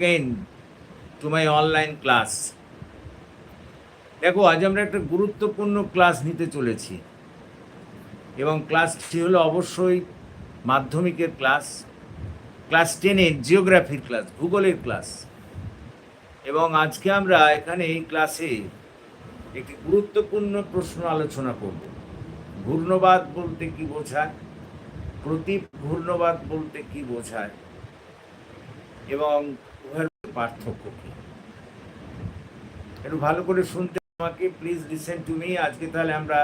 again to my online class. দেখো, আজ আমরা একটা গুরুত্বপূর্ণ ক্লাস নিতে চলেছি। এবং ক্লাসটি হলো অবশ্যই মাধ্যমিকের ক্লাস ক্লাস টেনের জিওগ্রাফির ক্লাস ভূগোলের ক্লাস এবং আজকে আমরা এখানে এই ক্লাসে একটি গুরুত্বপূর্ণ প্রশ্ন আলোচনা করব। ঘূর্ণবাদ বলতে কি বোঝায়? প্রতীপ ঘূর্ণবাদ বলতে কি বোঝায়? এবং পার্থক্য কি? একটু ভালো করে শুনতে আমাকে প্লিজ লিসেন টু মি আজকে তাহলে আমরা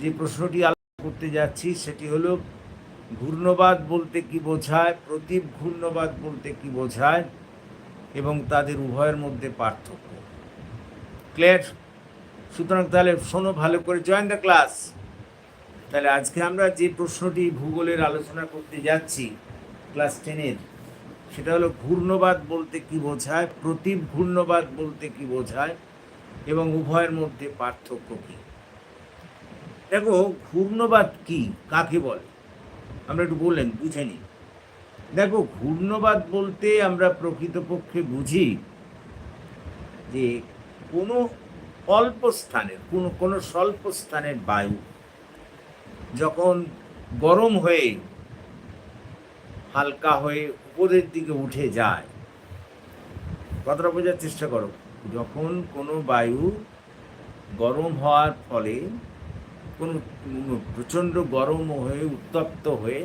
যে প্রশ্নটি আলোচনা করতে যাচ্ছি, সেটি হলো, ঘূর্ণবাদ বলতে কি বোঝায়, প্রতীপ ঘূর্ণবাদ বলতে কি বোঝায়, এবং তাদের উভয়ের মধ্যে পার্থক্য। ক্লিয়ার সুতরাং তাহলে শোনো ভালো করে জয়েন দ্য ক্লাস তাহলে আজকে আমরা যে প্রশ্নটি ভূগোলের আলোচনা করতে যাচ্ছি ক্লাস টেনের সেটা হলো ঘূর্ণবাদ বলতে কি বোঝায়, প্রতীপ ঘূর্ণবাদ বলতে কি বোঝায় এবং উভয়ের মধ্যে পার্থক্য কি? দেখো, ঘূর্ণবাদ কি, কাকে বলে? আমরা একটু বললেন, বুঝে নিই দেখো, ঘূর্ণবাদ বলতে আমরা প্রকৃতপক্ষে বুঝি যে কোনো অল্প স্থানের, কোনো কোনো স্বল্প স্থানের বায়ু যখন গরম হয়ে হালকা হয়ে উপরের দিকে উঠে যায়। কথাটা বোঝার চেষ্টা করো। যখন কোনো বায়ু গরম হওয়ার ফলে কোনো প্রচণ্ড গরম হয়ে উত্তপ্ত হয়ে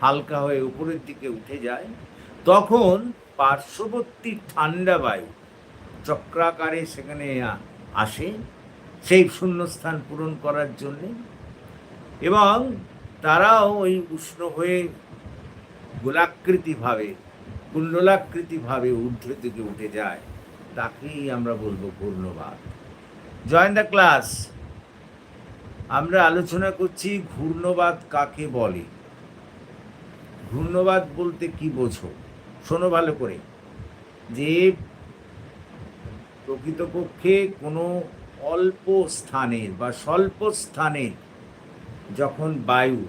হালকা হয়ে উপরের দিকে উঠে যায়, তখন পার্শ্ববর্তী ঠান্ডা বায়ু চক্রাকারে সেখানে আসে, সেই শূন্যস্থান পূরণ করার জন্যে। এবং তারাও ওই উষ্ণ হয়ে গোলাকৃতিভাবে কুণ্ডলাকৃতিভাবে ঊর্ধ্ব থেকে উঠে যায়, তাকেই আমরা বলব ঘূর্ণবাদ জয়েন দ্য ক্লাস আমরা আলোচনা করছি ঘূর্ণবাদ কাকে বলে? ঘূর্ণবাদ বলতে কি বোঝো? শোনো ভালো করে। যে প্রকৃতপক্ষে কোনো অল্প স্থানের বা স্বল্প স্থানের যখন বায়ু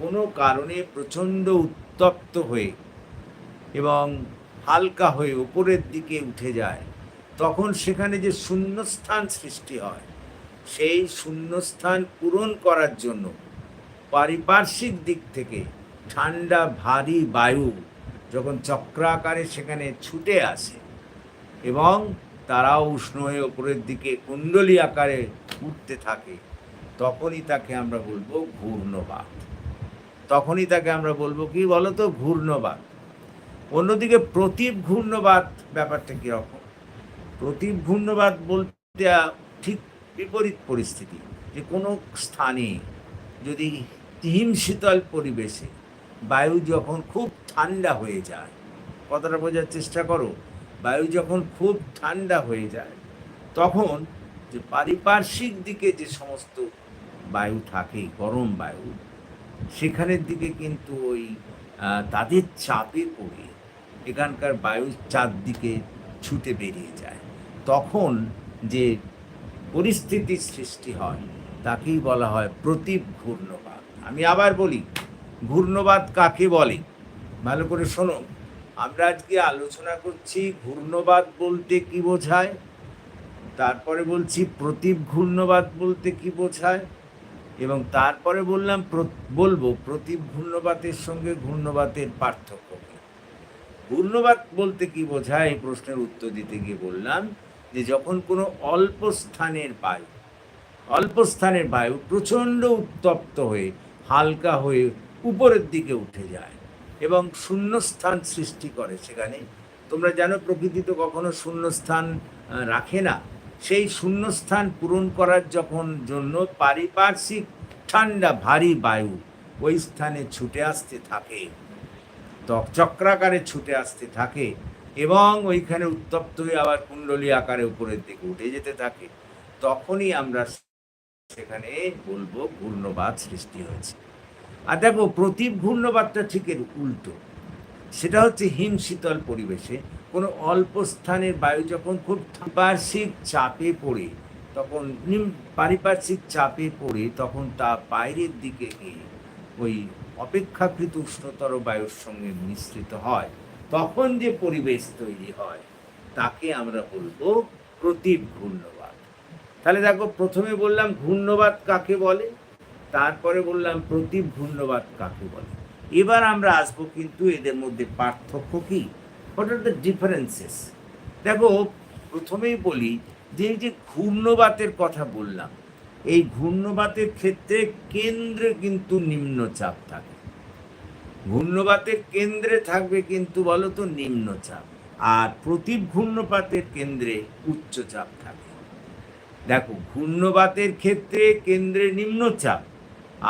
কোনো কারণে প্রচণ্ড উত্তপ্ত হয়ে এবং হালকা হয়ে উপরের দিকে উঠে যায়, তখন সেখানে যে শূন্যস্থান সৃষ্টি হয়, সেই শূন্যস্থান পূরণ করার জন্য পারিপার্শ্বিক দিক থেকে ঠান্ডা, ভারী বায়ু যখন চক্রাকারে সেখানে ছুটে আসে এবং তারাও উষ্ণ হয়ে ওপরের দিকে কুণ্ডলী আকারে উঠতে থাকে, তখনই তাকে আমরা বলব ঘূর্ণবাদ তখনই তাকে আমরা বলব, কি বলতো? ঘূর্ণবাদ অন্যদিকে প্রতীপ ঘূর্ণবাদ ব্যাপারটা কীরকম? প্রতীপ ঘূর্ণবাদ বলতে ঠিক বিপরীত পরিস্থিতি, যে কোনো স্থানে যদি হিম শীতল পরিবেশে বায়ু যখন খুব ঠান্ডা হয়ে যায়, কথাটা বোঝার চেষ্টা করো, বায়ু যখন খুব ঠান্ডা হয়ে যায়, তখন যে পারিপার্শ্বিক দিকে যে সমস্ত বায়ু থাকে, গরম বায়ু সেখানের দিকে কিন্তু ওই তাদের চাপে পড়ে এখানকার বায়ু চারদিকে ছুটে বেরিয়ে যায়। তখন যে পরিস্থিতির সৃষ্টি হয়, তাকেই বলা হয় প্রতীপ ঘূর্ণবাদ। আমি আবার বলি, ঘূর্ণবাদ কাকে বলে? ভালো করে শোনো, আমরা আজকে আলোচনা করছি ঘূর্ণবাদ বলতে কি বোঝায়, তারপরে বলছি প্রতীপ ঘূর্ণবাদ বলতে কি বোঝায়। এবং তারপরে বললাম বলব প্রতীপ ঘূর্ণবাতের সঙ্গে ঘূর্ণবাতের পার্থক্য কি? ঘূর্ণবাদ বলতে কি বোঝায়? এই প্রশ্নের উত্তর দিতে গিয়ে বললাম যে, যখন কোনো অল্প স্থানের বায়ু, অল্প স্থানের বায়ু প্রচণ্ড উত্তপ্ত হয়ে, হালকা হয়ে উপরের দিকে উঠে যায় এবং শূন্যস্থান সৃষ্টি করে, সেখানে তোমরা জানো প্রকৃতি তো কখনো শূন্যস্থান রাখে না। সেই শূন্যস্থান পূরণ করার যখন জন্য পারিপার্শ্বিক ঠান্ডা ভারী বায়ু ওই স্থানে ছুটে আসতে থাকে চক্রাকারে ছুটে আসতে থাকে এবং ওইখানে উত্তপ্ত হয়ে আবার কুণ্ডলী আকারে উপরের দিকে উঠে যেতে থাকে। তখনই আমরা সেখানে বলব ঘূর্ণবাদ সৃষ্টি হয়েছে। আর দেখো, প্রতীপ ঘূর্ণবাদটা ঠিক এর উল্টো। সেটা হচ্ছে হিম শীতল পরিবেশে কোনো অল্প স্থানের বায়ু যখন খুব পারিপার্শ্বিক চাপে পড়ে, তখন পারিপার্শ্বিক চাপে পড়ে, তখন তা বাইরের দিকে গিয়ে ওই অপেক্ষাকৃত উষ্ণতর বায়ুর সঙ্গে মিশ্রিত হয়। তখন যে পরিবেশ তৈরি হয়, তাকে আমরা বলব প্রতীপ ঘূর্ণবাদ তাহলে দেখো, প্রথমে বললাম ঘূর্ণবাদ কাকে বলে? তারপরে বললাম প্রতীপ ঘূর্ণবাদ কাকে বলে? এবার আমরা আসব কিন্তু এদের মধ্যে পার্থক্য কি? হোয়াট আর দ্য ডিফারেন্সেস দেখো, প্রথমেই বলি যে এই যে ঘূর্ণবাতের কথা বললাম, এই ঘূর্ণবাতের ক্ষেত্রে কেন্দ্রে কিন্তু নিম্নচাপ থাকে। ঘূর্ণবাতের কেন্দ্রে থাকবে কিন্তু বলো তো নিম্নচাপ, আর প্রতি ঘূর্ণপাতের কেন্দ্রে উচ্চচাপ থাকে। দেখো, ঘূর্ণবাতের ক্ষেত্রে কেন্দ্রে নিম্নচাপ,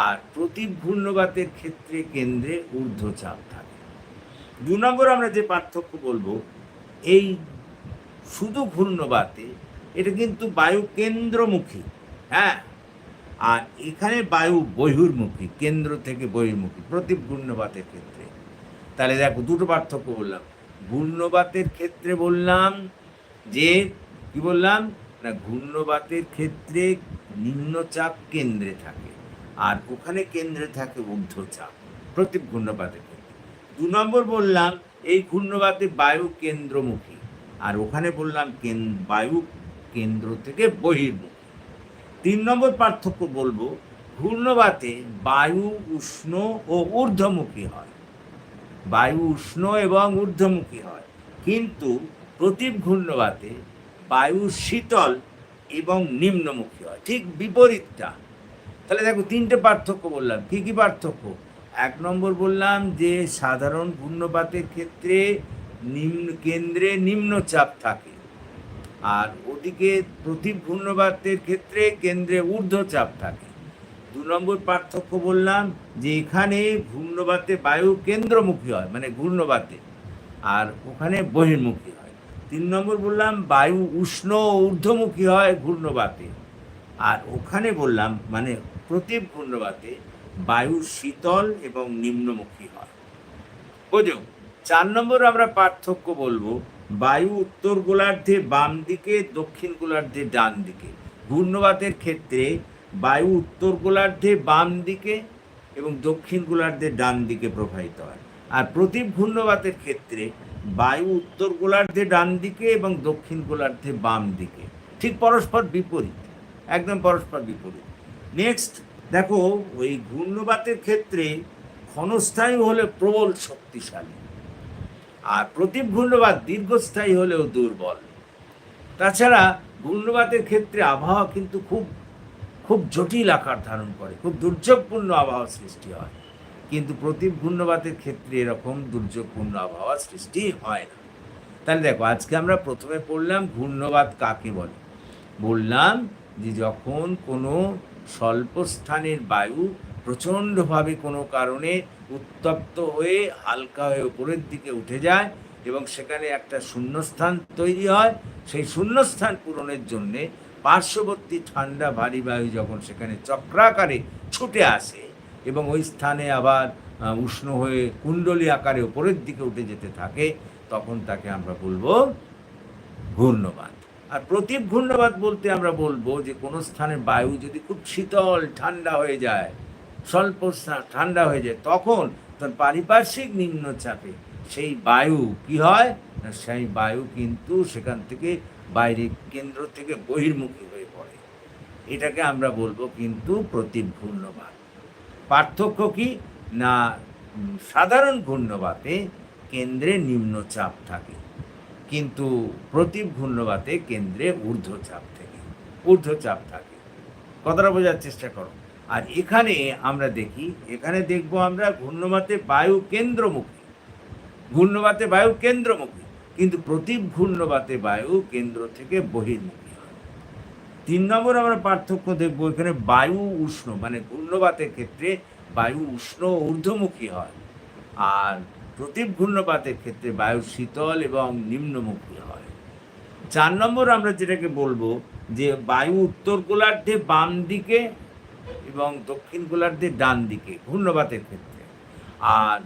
আর প্রতি ঘূর্ণবাতের ক্ষেত্রে কেন্দ্রে ঊর্ধ্বচাপ থাকে। দু নম্বর আমরা যে পার্থক্য বলব, এই শুধু ঘূর্ণবাতে, এটা কিন্তু বায়ু কেন্দ্রমুখী হ্যাঁ? আর এখানে বায়ু বহির্মুখী, কেন্দ্র থেকে বহির্মুখী প্রতি ঘূর্ণবাতের ক্ষেত্রে। তাহলে দেখো, দুটো পার্থক্য বললাম। ঘূর্ণবাতের ক্ষেত্রে বললাম যে, কি বললাম? না, ঘূর্ণবাতের ক্ষেত্রে নিম্নচাপ কেন্দ্রে থাকে, আর ওখানে কেন্দ্রে থাকে ঊর্ধ্বচাপ প্রতি ঘূর্ণপাতের ক্ষেত্রে দু নম্বর বললাম, এই ঘূর্ণবাতে বায়ু কেন্দ্রমুখী। আর ওখানে বললাম, কেন- বায়ু কেন্দ্র থেকে বহির্মুখী। তিন নম্বর পার্থক্য বলব, ঘূর্ণবাতে বায়ু উষ্ণ ও ঊর্ধ্বমুখী হয়। বায়ু উষ্ণ এবং ঊর্ধ্বমুখী হয়। কিন্তু প্রতীপ ঘূর্ণবাতে বায়ু শীতল এবং নিম্নমুখী হয়, ঠিক বিপরীতটা। তাহলে দেখো, তিনটে পার্থক্য বললাম। কী কী পার্থক্য? এক নম্বর বললাম যে সাধারণ ঘূর্ণপাতের ক্ষেত্রে নিম্ন কেন্দ্রে নিম্নচাপ থাকে। আর ওদিকে প্রতি ঘূর্ণবাতের ক্ষেত্রে কেন্দ্রে ঊর্ধ্বচাপ থাকে। দু নম্বর পার্থক্য বললাম যে এখানে ঘূর্ণবাতে বায়ু কেন্দ্রমুখী হয় মানে ঘূর্ণবাতে আর ওখানে বহির্মুখী হয়। তিন নম্বর বললাম বায়ু উষ্ণ ঊর্ধ্বমুখী হয় ঘূর্ণবাতে আর ওখানে বললাম মানে প্রতি ঘূর্ণবাতে বায়ু শীতল এবং নিম্নমুখী হয়। বোঝো চার নম্বর আমরা পার্থক্য বলব, বায়ু উত্তর গোলার্ধে বাম দিকে, দক্ষিণ গোলার্ধে ডান দিকে। ঘূর্ণবাতের ক্ষেত্রে বায়ু উত্তর গোলার্ধে বাম দিকে এবং দক্ষিণ গোলার্ধে ডান দিকে প্রবাহিত হয়। আর প্রদীপ ঘূর্ণবাতের ক্ষেত্রে বায়ু উত্তর গোলার্ধে ডান দিকে এবং দক্ষিণ গোলার্ধে বাম দিকে। ঠিক পরস্পর বিপরীত, একদম পরস্পর বিপরীত। নেক্সট দেখো, ওই ঘূর্ণবাতের ক্ষেত্রে ক্ষণস্থায়ী হলে প্রবল শক্তিশালী, আর প্রতীপ ঘূর্ণবাদ দীর্ঘস্থায়ী হলেও দুর্বল। তাছাড়া ঘূর্ণবাতের ক্ষেত্রে আবহাওয়া কিন্তু খুব খুব জটিল আকার ধারণ করে, খুব দুর্যোগপূর্ণ আবহাওয়া সৃষ্টি হয়। কিন্তু প্রতীপ ঘূর্ণবাতের ক্ষেত্রে এরকম দুর্যোগপূর্ণ আবহাওয়া সৃষ্টি হয় না। তাহলে দেখো, আজকে আমরা প্রথমে পড়লাম ঘূর্ণবাদ কাকে বলে? বললাম যে যখন কোনো স্বল্প স্থানের বায়ু প্রচণ্ডভাবে কোনো কারণে উত্তপ্ত হয়ে হালকা হয়ে উপরের দিকে উঠে যায় এবং সেখানে একটা শূন্যস্থান তৈরি হয়। সেই শূন্যস্থান পূরণের জন্যে পার্শ্ববর্তী ঠান্ডা ভারী বায়ু যখন সেখানে চক্রাকারে ছুটে আসে এবং ওই স্থানে আবার উষ্ণ হয়ে কুণ্ডলী আকারে উপরের দিকে উঠে যেতে থাকে, তখন তাকে আমরা বলব ঘূর্ণবাদ আর প্রতীপ ঘূর্ণবাদ বলতে আমরা বলব যে কোনো স্থানের বায়ু যদি খুব শীতল, ঠান্ডা হয়ে যায়, স্বল্প ঠান্ডা হয়ে যায়, তখন তার পারিপার্শ্বিক নিম্নচাপে সেই বায়ু কি হয়? সেই বায়ু কিন্তু সেখান থেকে বাইরে কেন্দ্র থেকে বহির্মুখী হয়ে পড়ে। এটাকে আমরা বলব কিন্তু প্রতীপ ঘূর্ণবাদ পার্থক্য কি? না সাধারণ ঘূর্ণবাতে কেন্দ্রে নিম্নচাপ থাকে। কিন্তু প্রতীপ ঘূর্ণবাতে কেন্দ্রে ঊর্ধ্বচাপ থেকে, ঊর্ধ্বচাপ থাকে। কথাটা বোঝার চেষ্টা করো। আর এখানে আমরা দেখি, এখানে দেখব আমরা ঘূর্ণবাতে বায়ু কেন্দ্রমুখী। ঘূর্ণবাতে বায়ু কেন্দ্রমুখী, কিন্তু প্রতীপ ঘূর্ণবাতে বায়ু কেন্দ্র থেকে বহির্মুখী হয়। তিন নম্বর আমরা পার্থক্য দেখব, এখানে বায়ু উষ্ণ মানে ঘূর্ণবাতের ক্ষেত্রে বায়ু উষ্ণ ঊর্ধ্বমুখী হয়। আর প্রতীপ ঘূর্ণপাতের ক্ষেত্রে বায়ু শীতল এবং নিম্নমুখী হয়। চার নম্বর আমরা যেটাকে বলব যে বায়ু উত্তর গোলার্ধে বাম দিকে এবং দক্ষিণ গোলার্ধে ডান দিকে ঘূর্ণবাতের ক্ষেত্রে। আর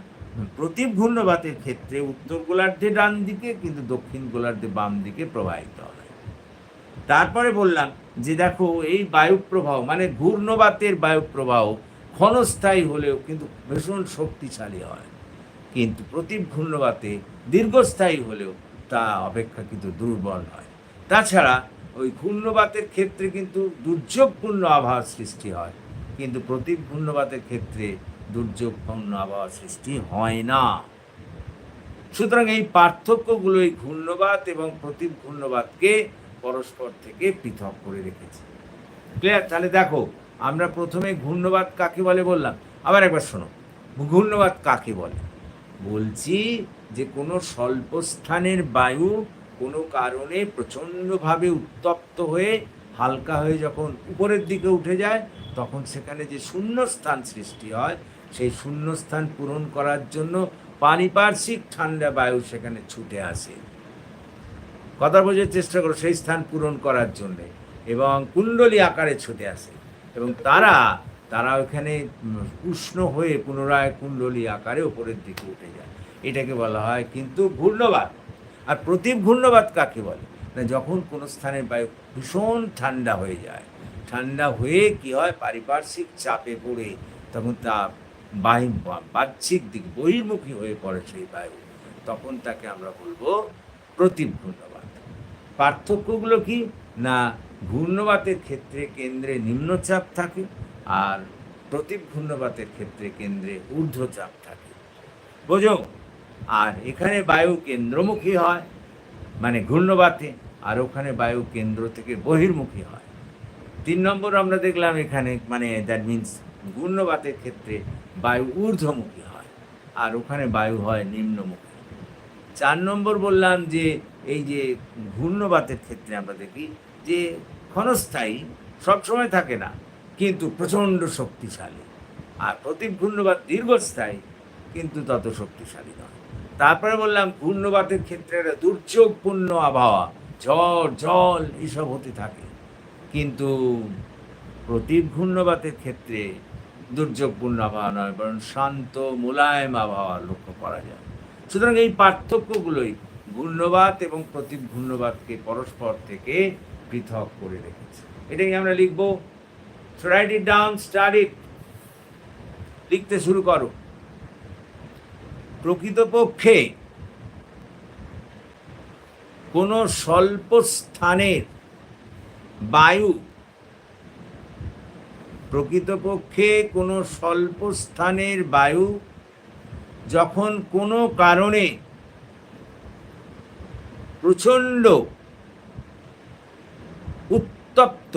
প্রতীপ ঘূর্ণবাতের ক্ষেত্রে উত্তর গোলার্ধে ডান দিকে কিন্তু দক্ষিণ গোলার্ধে বাম দিকে প্রবাহিত হয়। তারপরে বললাম যে দেখো এই বায়ু প্রবাহ মানে ঘূর্ণবাতের বায়ু প্রবাহ ক্ষণস্থায়ী হলেও কিন্তু ভীষণ শক্তিশালী হয়। কিন্তু প্রতীপ ঘূর্ণবাতে দীর্ঘস্থায়ী হলেও তা অপেক্ষাকৃত দুর্বল হয় তাছাড়া ওই ঘূর্ণবাতের ক্ষেত্রে কিন্তু দুর্যোগপূর্ণ আবহাওয়া সৃষ্টি হয়। কিন্তু প্রতি ঘূর্ণবাতের ক্ষেত্রে দুর্যোগপূর্ণ আবহাওয়ার সৃষ্টি হয় না। সুতরাং এই পার্থক্যগুলো এই ঘূর্ণবাত এবং প্রতি ঘূর্ণবাতকে পরস্পর থেকে পৃথক করে রেখেছে। ক্লিয়ার? তাহলে দেখো, আমরা প্রথমে ঘূর্ণবাত কাকে বলে বললাম? আবার একবার শোনো, ঘূর্ণবাত কাকে বলে? বলছি যে কোনো স্বল্প স্থানের বায়ু কোনো কারণে প্রচণ্ডভাবে উত্তপ্ত হয়ে হালকা হয়ে যখন উপরের দিকে উঠে যায়, তখন সেখানে যে শূন্যস্থান সৃষ্টি হয়, সেই শূন্যস্থান পূরণ করার জন্য পারিপার্শ্বিক ঠান্ডা বায়ু সেখানে ছুটে আসে। কথা বোঝার চেষ্টা করো সেই স্থান পূরণ করার জন্যে এবং কুণ্ডলী আকারে ছুটে আসে এবং তারা তারা ওখানে উষ্ণ হয়ে পুনরায় কুণ্ডলী আকারে উপরের দিকে উঠে যায়। এটাকে বলা হয় কিন্তু ঘূর্ণবাদ আর প্রতি ঘূর্ণবাদ কাকে বলে? না, যখন কোনো স্থানের বায়ু ভীষণ ঠান্ডা হয়ে যায়, ঠান্ডা হয়ে কি হয়? পারিপার্শ্বিক চাপে পড়ে তখন তা বায়ু বাহ্যিক দিক বহির্মুখী হয়ে পড়ে সেই বায়ু। তখন তাকে আমরা বলব প্রতীপ ঘূর্ণবাদ পার্থক্যগুলো কি? না, ঘূর্ণবাতের ক্ষেত্রে কেন্দ্রে নিম্নচাপ থাকে আর প্রতীপ ঘূর্ণবাতের ক্ষেত্রে কেন্দ্রে ঊর্ধ্বচাপ থাকে। বোঝো? আর এখানে বায়ু কেন্দ্রমুখী হয় মানে ঘূর্ণবাতে, আর ওখানে বায়ু কেন্দ্র থেকে বহির্মুখী হয়। তিন নম্বর আমরা দেখলাম এখানে মানে দ্যাট মিন্স ঘূর্ণবাতের ক্ষেত্রে বায়ু ঊর্ধ্বমুখী হয়, আর ওখানে বায়ু হয় নিম্নমুখী। চার নম্বর বললাম যে, এই যে ঘূর্ণবাতের ক্ষেত্রে আমরা দেখি যে ক্ষণস্থায়ী সবসময় থাকে না। কিন্তু প্রচণ্ড শক্তিশালী। আর প্রতি ঘূর্ণবাত দীর্ঘস্থায়ী, কিন্তু তত শক্তিশালী নয়। তারপরে বললাম ঘূর্ণবাতের ক্ষেত্রে একটা দুর্যোগপূর্ণ আবহাওয়া, ঝড়, জল এসব হতে থাকে। কিন্তু প্রতি ঘূর্ণবাতের ক্ষেত্রে দুর্যোগপূর্ণ আবহাওয়া নয়, বরং শান্ত, মোলায়েম আবহাওয়া লক্ষ্য করা যায়। সুতরাং এই পার্থক্যগুলোই ঘূর্ণবাত এবং প্রতি ঘূর্ণবাতকে পরস্পর থেকে পৃথক করে রেখেছে। এটাই আমরা লিখব write it down start it লিখতে শুরু করো। প্রকৃতপক্ষে কোনো স্বল্প স্থানের বায়ু প্রকৃতপক্ষে কোনো স্বল্প স্থানের বায়ু যখন কোনো কারণে প্রচণ্ড উত্তপ্ত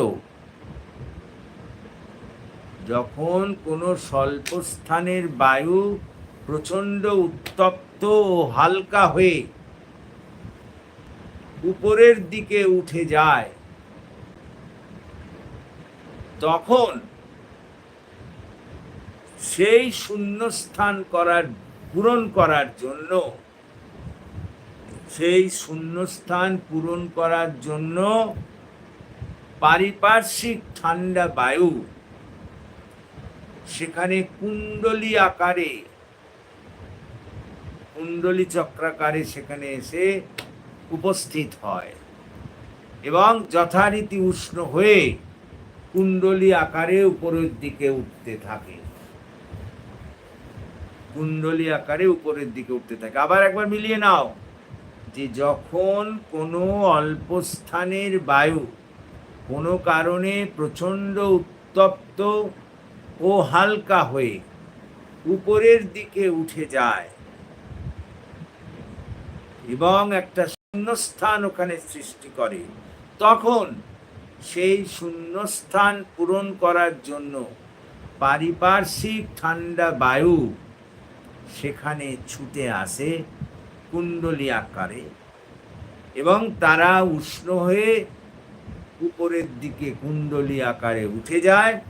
যখন কোনো স্বল্প স্থানের বায়ু প্রচণ্ড উত্তপ্ত ও হালকা হয়ে উপরের দিকে উঠে যায়, তখন সেই শূন্যস্থান করার, পূরণ করার জন্য, সেই শূন্যস্থান পূরণ করার জন্য পারিপার্শ্বিক ঠান্ডা বায়ু সেখানে কুণ্ডলী আকারে, কুণ্ডলী চক্রাকারে সেখানে এসে উপস্থিত হয় এবং যথারীতি উষ্ণ হয়ে কুণ্ডলী আকারে উপরের দিকে উঠতে থাকে। কুণ্ডলী আকারে উপরের দিকে উঠতে থাকে। আবার একবার মিলিয়ে নাও যে যখন কোনো অল্প স্থানের বায়ু কোনো কারণে প্রচণ্ড উত্তপ্ত ও হালকা হয়ে উপরের দিকে উঠে যায়। এবং একটা শূন্যস্থান ওখানে সৃষ্টি করে। তখন সেই শূন্যস্থান পূরণ করার জন্য পারিপার্শ্বিক ঠান্ডা বায়ু সেখানে ছুটে আসে কুণ্ডলী আকারে এবং তারা উষ্ণ হয়ে উপরের দিকে কুণ্ডলী আকারে উঠে যায়।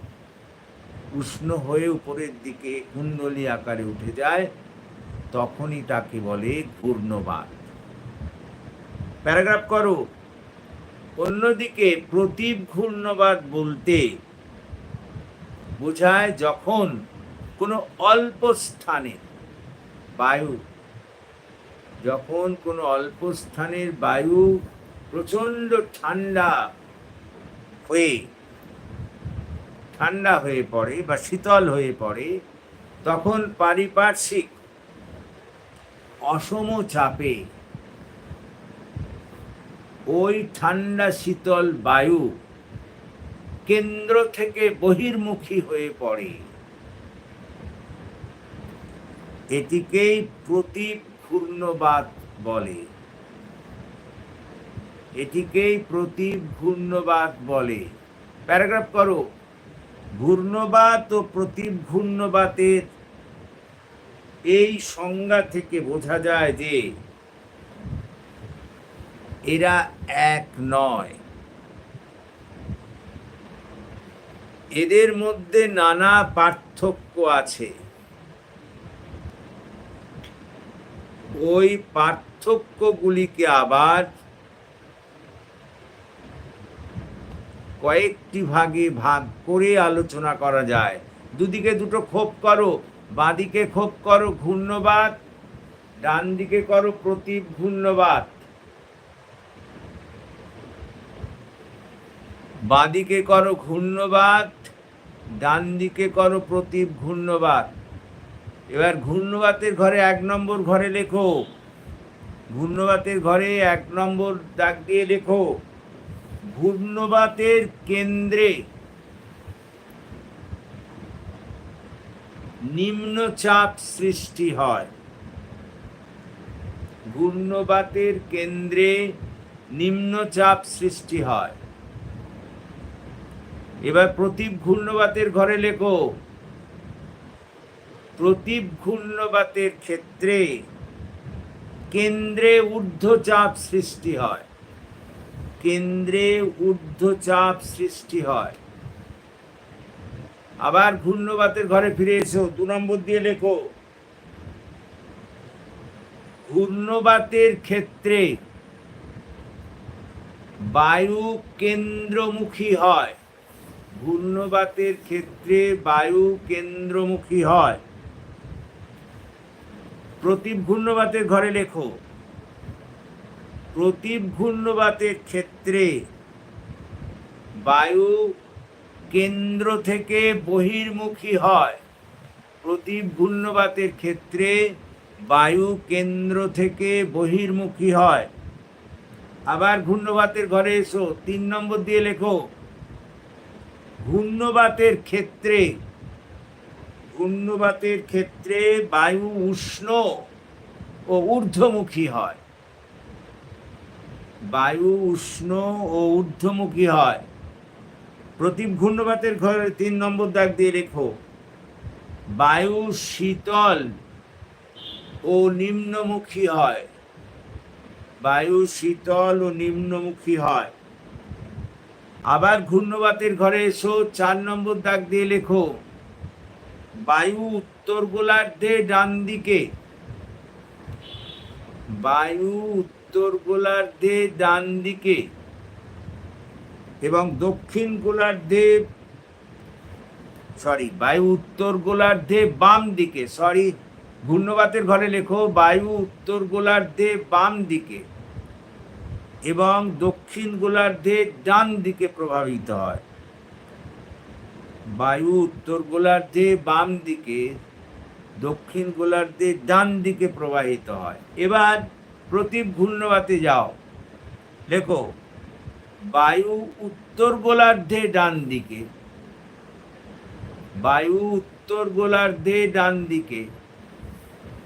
উষ্ণ হয়ে উপরের দিকে কুণ্ডলী আকারে উঠে যায়, তখনই তাকে বলে ঘূর্ণবাদ। প্যারাগ্রাফ করো। অন্যদিকে প্রতীপ ঘূর্ণবাদ বলতে বোঝায় যখন কোনো অল্প স্থানে বায়ু, যখন কোনো অল্প স্থানের বায়ু প্রচণ্ড ঠান্ডা হয়ে ঠান্ডা হয়ে পড়ে বা শীতল হয়ে পড়ে, তখন পারিপার্শ্বিক অসম চাপে ওই ঠান্ডা শীতল বায়ু কেন্দ্র থেকে বহির্মুখী হয়ে পড়ে। এটিকেই প্রতীপ ঘূর্ণবাত বলে। এটিকেই প্রতীপ ঘূর্ণবাত বলে। প্যারাগ্রাফ করো। ঘূর্ণবাত ও প্রতীপ ঘূর্ণবাতের এই সংজ্ঞা থেকে বোঝা যায় যে এরা এক নয়। এদের মধ্যে নানা পার্থক্য আছে। ওই পার্থক্যগুলিকে আবার কয়েকটি ভাগে ভাগ করে আলোচনা করা যায়। দুদিকে দুটো ক্ষোভ করো, বাঁদিকে ক্ষোভ করো, ঘূর্ণবাদ ডান দিকে করো প্রতীপ ঘূর্ণবাদ। বাঁদিকে করো ঘূর্ণবাদ ডান দিকে করো প্রতীপ ঘূর্ণবাদ। এবার ঘূর্ণবাতের ঘরে এক নম্বর ঘরে লেখো। ঘূর্ণবাতের ঘরে এক নম্বর দাগ দিয়ে লেখো। ঘূর্ণবাতের কেন্দ্রে নিম্নচাপ সৃষ্টি হয়। ঘূর্ণবাতের কেন্দ্রে নিম্নচাপ সৃষ্টি হয়। এবার প্রতীপ ঘূর্ণবাতের ঘরে লেখো। প্রতীপ ঘূর্ণবাতের ক্ষেত্রে কেন্দ্রে ঊর্ধ্বচাপ সৃষ্টি হয়। কেন্দ্রে ঊর্ধ্বচাপ সৃষ্টি হয়। আবার ঘূর্ণবাতের ঘরে ফিরে এসো, দু নম্বর দিয়ে লেখো। ঘূর্ণবাতের ক্ষেত্রে বায়ু কেন্দ্রমুখী হয়। ঘূর্ণবাতের ক্ষেত্রে বায়ু কেন্দ্রমুখী হয়। প্রতীপ ঘূর্ণবাতের ঘরে লেখো। প্রতীপ ঘূর্ণবাতের ক্ষেত্রে বায়ু কেন্দ্র থেকে বহির্মুখী হয়। প্রতীপ ঘূর্ণবাতের ক্ষেত্রে বায়ু কেন্দ্র থেকে বহির্মুখী হয়। আবার ঘূর্ণবাতের ঘরে এসো, তিন নম্বর দিয়ে লেখো। ঘূর্ণবাতের ক্ষেত্রে ঘূর্ণবাতের ক্ষেত্রে বায়ু উষ্ণ ও ঊর্ধ্বমুখী হয়। বায়ু উষ্ণ ও ঊর্ধ্বমুখী হয়। প্রতীপ ঘূর্ণবাতের ঘরে তিন নম্বর দাগ দিয়ে লেখো। বায়ু শীতল ও নিম্নমুখী হয়। বায়ু শীতল ও নিম্নমুখী হয়। আবার ঘূর্ণবাতের ঘরে এসো, চার নম্বর দাগ দিয়ে লেখো। বায়ু উত্তর গোলার্ধে ডান দিকে বায়ু উত্তর গোলার্ধে ডান দিকে এবং দক্ষিণ গোলার্ধে সরি বায়ু উত্তর গোলার্ধে বাম দিকে। সরি ঘূর্ণবাতের ঘরে লেখো, বায়ু উত্তর গোলার্ধে বাম দিকে এবং দক্ষিণ গোলার্ধে ডান দিকে প্রভাবিত হয়। বায়ু উত্তর গোলার্ধে বাম দিকে দক্ষিণ গোলার্ধে ডান দিকে প্রবাহিত হয়। এবার প্রতীপ ঘূর্ণবাতে যাও। লেখো, বায়ু উত্তর গোলার্ধে ডান দিকে বায়ু উত্তর গোলার্ধে ডান দিকে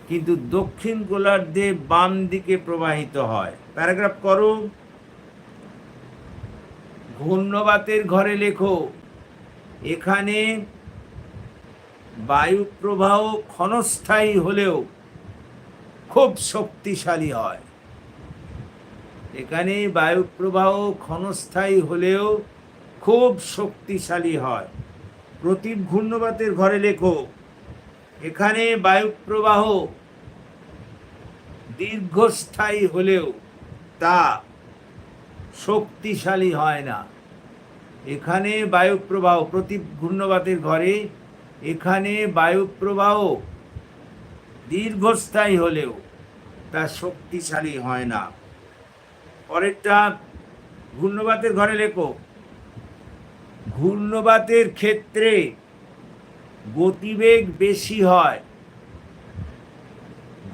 কিন্তু দক্ষিণ গোলার্ধে বাম দিকে প্রবাহিত হয়। প্যারাগ্রাফ করো। ঘূর্ণবাতের ঘরে লেখো, এখানে বায়ু প্রবাহ ক্ষণস্থায়ী হলেও খুব শক্তিশালী হয়। এখানে বায়ু প্রবাহ ক্ষণস্থায়ী হলেও খুব শক্তিশালী হয়। প্রতীপ ঘূর্ণবাতের ঘরে লেখো, এখানে বায়ু প্রবাহ দীর্ঘস্থায়ী হলেও তা শক্তিশালী হয় না। এখানে বায়ুপ্রবাহ প্রতীপ ঘূর্ণবাতের ঘরে এখানে বায়ু প্রবাহ দীর্ঘস্থায়ী হলেও তা শক্তিশালী হয় না। পরেরটা, ঘূর্ণবাতের ঘরে লেখো। ঘূর্ণবাতের ক্ষেত্রে গতিবেগ বেশি হয়।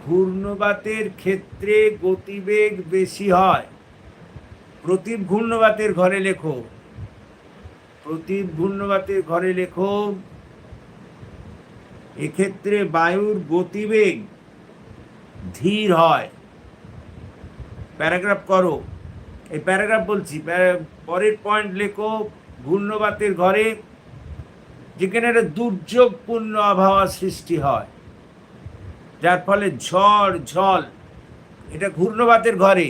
ঘূর্ণবাতের ক্ষেত্রে গতিবেগ বেশি হয়। প্রতীপ ঘূর্ণবাতের ঘরে লেখো। প্রতীপ ঘূর্ণবাতের ঘরে লেখো এক্ষেত্রে বায়ুর গতিবেগ ধীর হয়। প্যারাগ্রাফ করো। এই প্যারাগ্রাফ বলছি পরের পয়েন্ট লেখো, ঘূর্ণবাতের ঘরে, যেখানে একটা দুর্যোগপূর্ণ আবহাওয়া সৃষ্টি হয়। যার ফলে ঝড়, ঝল, এটা ঘূর্ণবাতের ঘরে।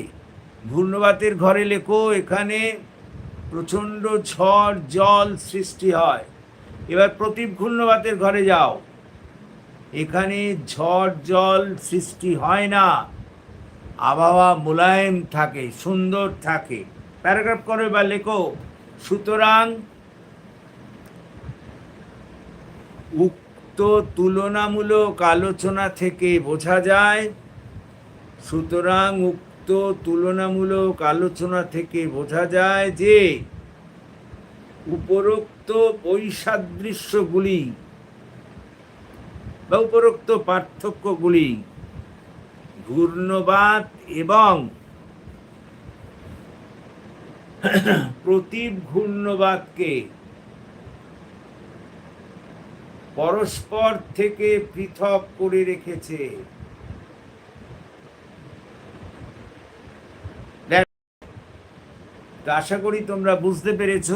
ঘূর্ণবাতের ঘরে লেখো, এখানে প্রচণ্ড ঝড় জল সৃষ্টি হয়। এবার প্রতীপ ঘূর্ণবাতের ঘরে যাও। এখানে ঝড় জল সৃষ্টি হয় না। আবহাওয়া মোলায়েম থাকে, সুন্দর থাকে। প্যারাগ্রাফ করো বা লেখো। সুতরাং উক্ত তুলনামূলক আলোচনা থেকে বোঝা যায়, সুতরাং উক্ত তুলনামূলক আলোচনা থেকে বোঝা যায় যে উপরোক্ত বৈসাদৃশ্যগুলি বা উপরোক্ত পার্থক্যগুলি ঘূর্ণবাদ এবং প্রতীপ ঘূর্ণবাদকে পরস্পর থেকে পৃথক করে রেখেছে। আশা করি তোমরা বুঝতে পেরেছ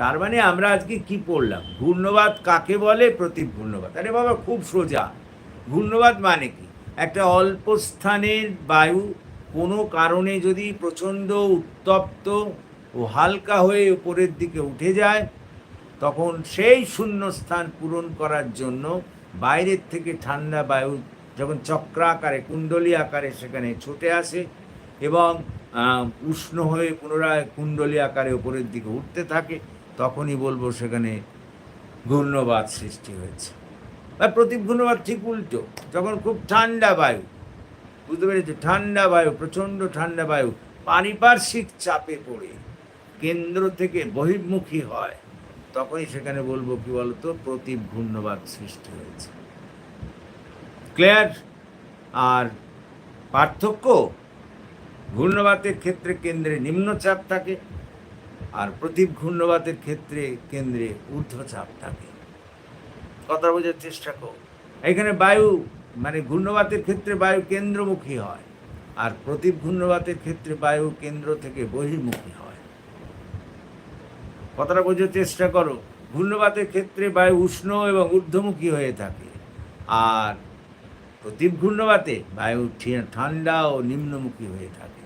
তার মানে আমরা আজকে কি পড়লাম? ঘূর্ণবাদ কাকে বলে? প্রতীপ ঘূর্ণবাদ। আরে বাবা, খুব সোজা। ঘূর্ণবাদ মানে কি? একটা অল্প স্থানের বায়ু কোনো কারণে যদি প্রচণ্ড উত্তপ্ত ও হালকা হয়ে উপরের দিকে উঠে যায়, তখন সেই শূন্য স্থান পূরণ করার জন্য বাইরের থেকে ঠান্ডা বায়ু যখন চক্রাকারে, কুণ্ডলী আকারে সেখানে ছুটে আসে এবং উষ্ণ হয়ে পুনরায় কুণ্ডলী আকারে উপরের দিকে উঠতে থাকে তখনই বলব সেখানে ঘূর্ণবাদ সৃষ্টি হয়েছে। বা প্রতীপ ঘূর্ণবাদ ঠিক উল্টো, যখন খুব ঠান্ডা বায়ু, বুঝতে পেরেছি? ঠান্ডা বায়ু, প্রচণ্ড ঠান্ডা বায়ু, পারিপার্শ্বিক চাপে পড়ে, কেন্দ্র থেকে বহির্মুখী হয়, তখনই সেখানে বলব কি বলতো? প্রতীপ ঘূর্ণবাদ সৃষ্টি হয়েছে। ক্লিয়ার? আর পার্থক্য? ঘূর্ণবাতের ক্ষেত্রে কেন্দ্রে নিম্নচাপ থাকে আর প্রদীপ ঘূর্ণবাতের ক্ষেত্রে কেন্দ্রে ঊর্ধ্বচাপ থাকে। কথা বোঝার চেষ্টা কর। এখানে বায়ু মানে ঘূর্ণবাতের ক্ষেত্রে বায়ু কেন্দ্রমুখী হয় আর প্রদীপ ঘূর্ণবাতের ক্ষেত্রে বায়ু কেন্দ্র থেকে বহির্মুখী হয়। কথাটা বোঝার চেষ্টা করো। ঘূর্ণবাতের ক্ষেত্রে বায়ু উষ্ণ এবং ঊর্ধ্বমুখী হয়ে থাকে আর প্রদীপ ঘূর্ণবাতে বায়ু ঠান্ডা ও নিম্নমুখী হয়ে থাকে।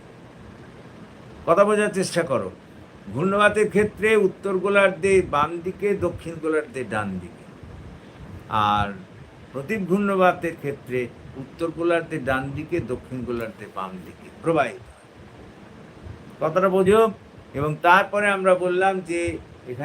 কথা বোঝার চেষ্টা করো। ঘূর্ণবাতের ক্ষেত্রে উত্তর গোলার্ধে বাম দিকে, দক্ষিণ গোলার্ধে ডান দিকে। আর প্রদীপ ঘূর্ণবাতের ক্ষেত্রে উত্তর গোলার্ধে ডান দিকে, দক্ষিণ গোলার্ধে বাম দিকে প্রবাহিত কথাটা বোঝো? এবং তারপরে আমরা বললাম যে